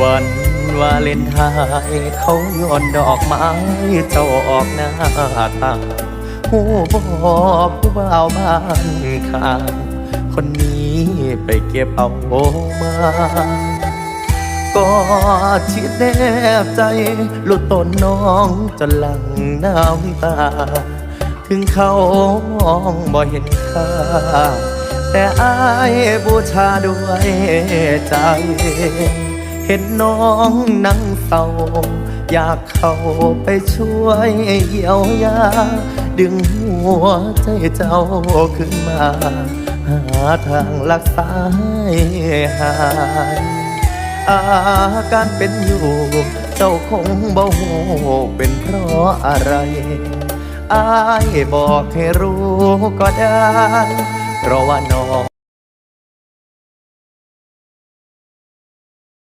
วันวาเลนไทน์เขาโยนดอกไม้เจ้าออกหน้าตาหูบอกผู้บ่าวบ้านข้างคนนี้ไปเก็บเอามาก็ชิดแนบใจหลุดต้นน้องจนหลังน้ำตา ถึงเขามองบ่เห็นค่า แต่อายบูชาด้วยใจ เห็นน้องนั่งเศร้า อยากเข้าไปช่วยเยียวยา ดึงหัวใจเจ้าขึ้นมา หาทางรักษาให้หายอาการเป็นอยู่ เจ้าคงบ่หูเป็นเพราะอะไร อายบอกให้รู้ก็ได้ เพราะว่าน้อง